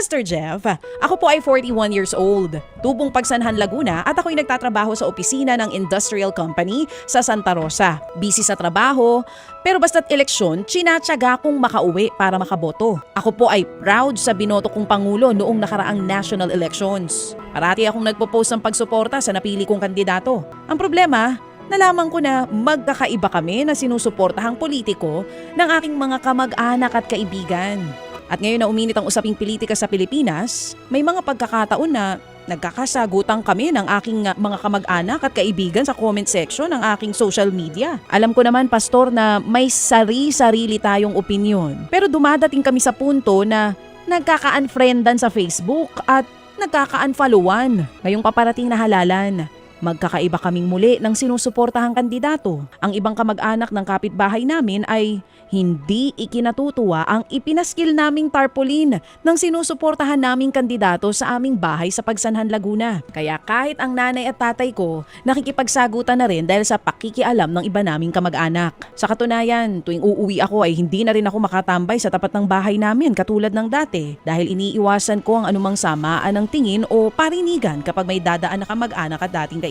Pastor Jeff, ako po ay 41 years old, tubong Pagsanhan Laguna at ako'y nagtatrabaho sa opisina ng industrial company sa Santa Rosa. Busy sa trabaho, pero basta't eleksyon, chinatsaga kong makauwi para makaboto. Ako po ay proud sa binoto kong Pangulo noong nakaraang national elections. Parati akong nagpo-post ng pagsuporta sa napili kong kandidato. Ang problema, nalaman ko na magkakaiba kami na sinusuportahang politiko ng aking mga kamag-anak at kaibigan. At ngayon na uminit ang usaping politika sa Pilipinas, may mga pagkakataon na nagkakasagutan kami ng aking uh, mga kamag-anak at kaibigan sa comment section ng aking social media. Alam ko naman, Pastor, na may sari-sarili tayong opinion. Pero dumadating kami sa punto na nagkaka-unfriendan sa Facebook at nagkaka-unfollowan ngayong paparating na halalan. Magkakaiba kaming muli ng sinusuportahang kandidato. Ang ibang kamag-anak ng kapitbahay namin ay hindi ikinatutuwa ang ipinaskil naming tarpaulin ng sinusuportahan naming kandidato sa aming bahay sa Pagsanhan, Laguna. Kaya kahit ang nanay at tatay ko nakikipagsagutan na rin dahil sa pakikialam ng iba naming kamag-anak. Sa katunayan, tuwing uuwi ako ay hindi na rin ako makatambay sa tapat ng bahay namin katulad ng dati dahil iniiwasan ko ang anumang samaan ng tingin o parinigan kapag may dadaan na kamag-anak at dating.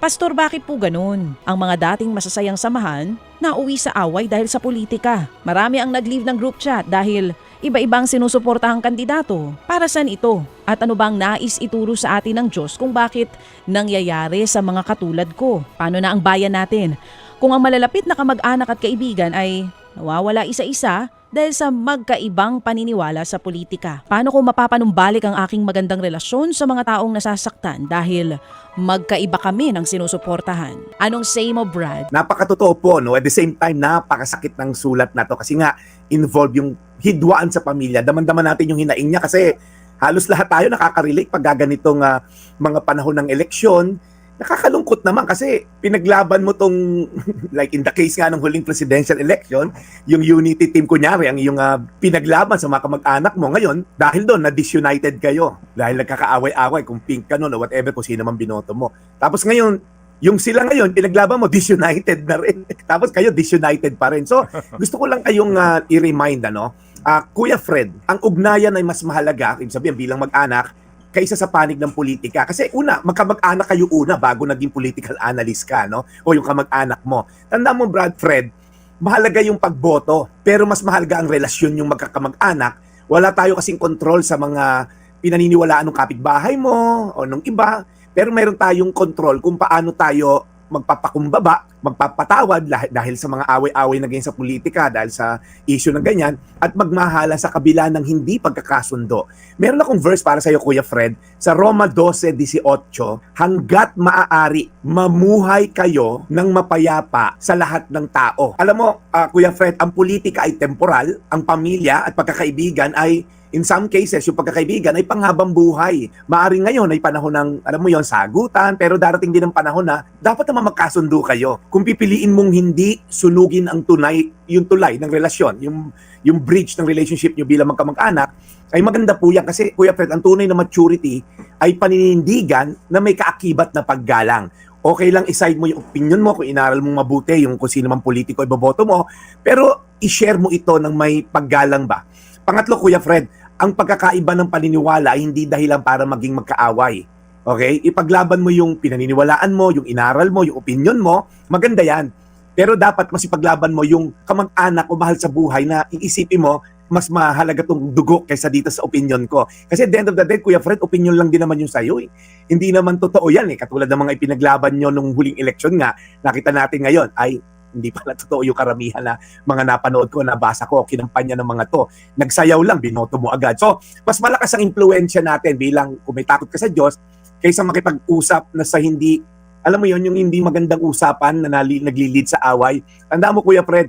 Pastor, bakit po ganun? Ang mga dating masasayang samahan, nauwi sa away dahil sa politika. Marami ang nag-leave ng group chat dahil iba-ibang sinusuportahang kandidato. Para saan ito? At ano bang nais ituro sa atin ng Diyos kung bakit nangyayari sa mga katulad ko? Paano na ang bayan natin? Kung ang malalapit na kamag-anak at kaibigan ay nawawala isa-isa dahil sa magkaibang paniniwala sa politika. Paano ko mapapanumbalik ang aking magandang relasyon sa mga taong nasasaktan dahil magkaiba kami ng sinusuportahan? Anong say mo, Brad? Napakatotoo po, no? At the same time, napakasakit ng sulat na to kasi nga involved yung hidwaan sa pamilya. Daman-daman natin yung hinaing niya kasi halos lahat tayo nakaka-relate pag gaganitong ah, mga panahon ng eleksyon. Nakakalungkot naman kasi pinaglaban mo tong, like in the case nga ng huling presidential election, yung unity team kunyari, ang yung ah, pinaglaban sa mga kamag-anak mo ngayon, dahil doon, na-disunited kayo. Dahil nagkakaaway-away kung pink ka nun o whatever, kung sino man binoto mo. Tapos ngayon, yung sila ngayon, pinaglaban mo, disunited na rin. Tapos kayo, disunited pa rin. So, gusto ko lang kayong ah, i-remind, ano, ah, Kuya Fred, ang ugnayan ay mas mahalaga, ibig sabihin bilang mag-anak, kaysa sa panig ng politika. Kasi una, magkamag-anak kayo una bago naging political analyst ka, no? O yung kamag-anak mo. Tanda mo, Brad Fred, mahalaga yung pagboto, pero mas mahalaga ang relasyon yung magkakamag-anak. Wala tayo kasing control sa mga pinaniniwalaan ng kapitbahay mo o ng iba, pero meron tayong control kung paano tayo magpapakumbaba, magpapatawad dahil sa mga away-away na ganyan sa politika, dahil sa issue ng ganyan, at magmahala sa kabila ng hindi pagkakasundo. Meron akong verse para sa iyo, Kuya Fred, sa Roma 12.18, hanggat maaari, mamuhay kayo ng mapayapa sa lahat ng tao. Alam mo, ah, Kuya Fred, ang politika ay temporal, ang pamilya at pagkakaibigan ay in some cases, yung pagkakaibigan ay panghabang buhay. Maaring ngayon ay panahon ng, alam mo yon sagutan, pero darating din ang panahon na dapat naman magkasundo kayo. Kung pipiliin mong hindi sunugin ang tunay, yung tulay ng relasyon, yung, yung bridge ng relationship nyo bilang magkamag-anak, ay maganda po yan kasi Kuya Fred, ang tunay na maturity ay paninindigan na may kaakibat na paggalang. Okay lang iside mo yung opinion mo kung inaral mong mabuti yung kung sino man politiko iboboto mo, pero i-share mo ito ng may paggalang ba. Pangatlo, Kuya Fred, ang pagkakaiba ng paniniwala ay hindi dahilan para maging magkaaway. Okay? Ipaglaban mo yung pinaniniwalaan mo, yung inaral mo, yung opinion mo, maganda yan. Pero dapat mas ipaglaban mo yung kamag-anak o mahal sa buhay na iisipin mo, mas mahalaga tong dugo kaysa dito sa opinion ko. Kasi at the end of the day, Kuya Fred, opinion lang din naman yung sa'yo. Eh. Hindi naman totoo yan eh. Katulad ng mga ipinaglaban nyo nung huling eleksyon nga, nakita natin ngayon, ay hindi pala totoo yung karamihan na mga napanood ko, nabasa ko, kinampanya ng mga to. Nagsayaw lang, binoto mo agad. So, mas malakas ang impluensya natin bilang kung may takot ka sa Diyos, kaysa makipag-usap na sa hindi, alam mo yon yung hindi magandang usapan na nali, nagli-lead sa away. Tanda mo, Kuya Fred,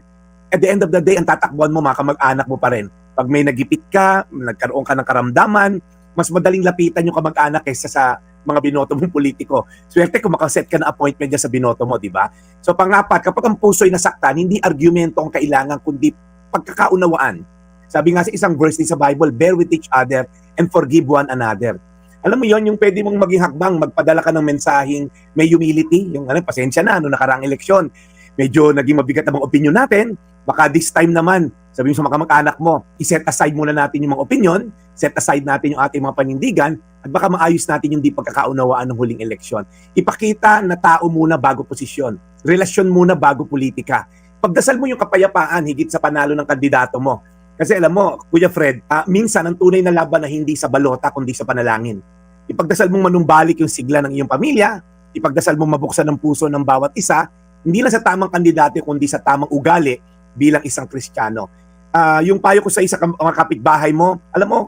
at the end of the day, ang tatakbuhan mo, mga kamag-anak mo pa rin. Pag may nagipit ka, nagkaroon ka ng karamdaman, mas madaling lapitan yung kamag-anak kaysa sa mga binoto mong politiko. Swerte kung makaset ka na appointment dyan sa binoto mo, di ba? So pangapat, kapag ang puso ay nasaktan, hindi argumento ang kailangan, kundi pagkakaunawaan. Sabi nga sa isang verse sa Bible, bear with each other and forgive one another. Alam mo yon yung pwede mong maging hakbang, magpadala ka ng mensaheng may humility, yung ano, pasensya na, ano nakaraang eleksyon. Medyo naging mabigat ang mga opinion natin, baka this time naman, Sabi mo sa mga kamag-anak mo, iset aside muna natin yung mga opinion, set aside natin yung ating mga panindigan, at baka maayos natin yung di pagkakaunawaan ng huling eleksyon. Ipakita na tao muna bago posisyon. Relasyon muna bago politika. Pagdasal mo yung kapayapaan higit sa panalo ng kandidato mo. Kasi alam mo, Kuya Fred, ah, minsan ang tunay na laban na hindi sa balota kundi sa panalangin. Ipagdasal mong manumbalik yung sigla ng iyong pamilya, ipagdasal mong mabuksan ang puso ng bawat isa, hindi lang sa tamang kandidato kundi sa tamang ugali bilang isang Kristiyano. Ah, yung payo ko sa isa kam- mga kapitbahay mo, alam mo,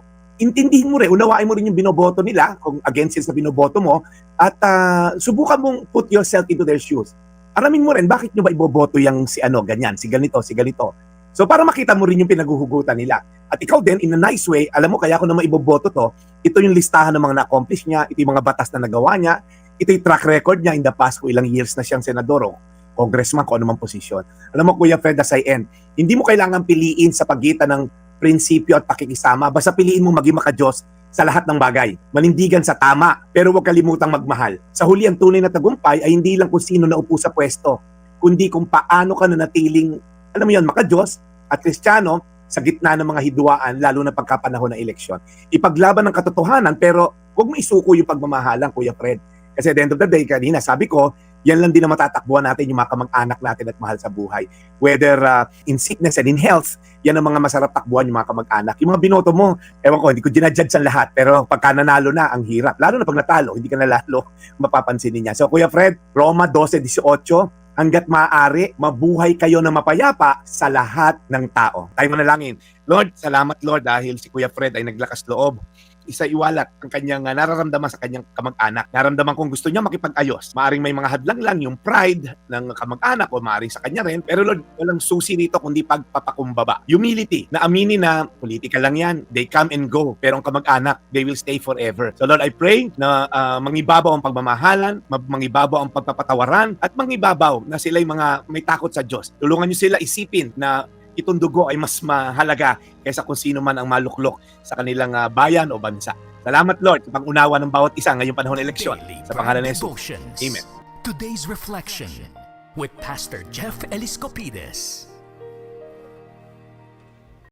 intindihin mo rin, unawain mo rin yung binoboto nila, kung against yun sa binoboto mo, at ah, subukan mong put yourself into their shoes. Aramin mo rin, bakit nyo ba iboboto yung si ano, ganyan, si ganito, si ganito. So para makita mo rin yung pinaguhugutan nila. At ikaw din, in a nice way, alam mo, kaya ako naman iboboto to, ito yung listahan ng mga na-accomplish niya, ito yung mga batas na nagawa niya, ito yung track record niya in the past kung ilang years na siyang senador o congressman, kung anumang posisyon. Alam mo, Kuya Fred, as I end, hindi mo kailangan piliin sa pagitan ng prinsipyo at pakikisama. Basta piliin mo maging makajos sa lahat ng bagay. Manindigan sa tama, pero huwag kalimutang magmahal. Sa huli, ang tunay na tagumpay ay hindi lang kung sino naupo sa pwesto, kundi kung paano ka nanatiling, alam mo yun, makajos at kristyano sa gitna ng mga hidwaan, lalo na pagkapanahon ng eleksyon. Ipaglaban ng katotohanan, pero huwag mo isuko yung pagmamahalan, Kuya Fred. Kasi at the end of the day, kanina sabi ko, yan lang din ang matatakbuhan natin yung mga kamag-anak natin at mahal sa buhay. Whether uh, in sickness and in health, yan ang mga masarap takbuhan yung mga kamag-anak. Yung mga binoto mo, ewan ko, hindi ko ginadjudge ang lahat, pero pagka nanalo na, ang hirap. Lalo na pag natalo, hindi ka na lalo mapapansinin niya. So Kuya Fred, Roma 12.18, hanggat maaari, mabuhay kayo na mapayapa sa lahat ng tao. Tayo manalangin. Lord, salamat Lord dahil si Kuya Fred ay naglakas loob isa iwalat ang kanyang uh, nararamdaman sa kanyang kamag-anak. Naramdaman kong gusto niya makipag-ayos. Maaring may mga hadlang lang yung pride ng kamag-anak o maaring sa kanya rin. Pero Lord, walang susi dito kundi pagpapakumbaba. Humility, na aminin na politika lang yan. They come and go. Pero ang kamag-anak, they will stay forever. So Lord, I pray na uh, mangibabaw ang pagmamahalan, mangibabaw ang pagpapatawaran, at mangibabaw na sila mga may takot sa Diyos. Tulungan niyo sila isipin na itong dugo ay mas mahalaga kaysa kung sino man ang maluklok sa kanilang ah, bayan o bansa. Salamat Lord sa pangunawa ng bawat isa ngayong panahon ng eleksyon. Sa pangalan ni Jesus. Amen. Today's reflection with Pastor Jeff Eliscopides.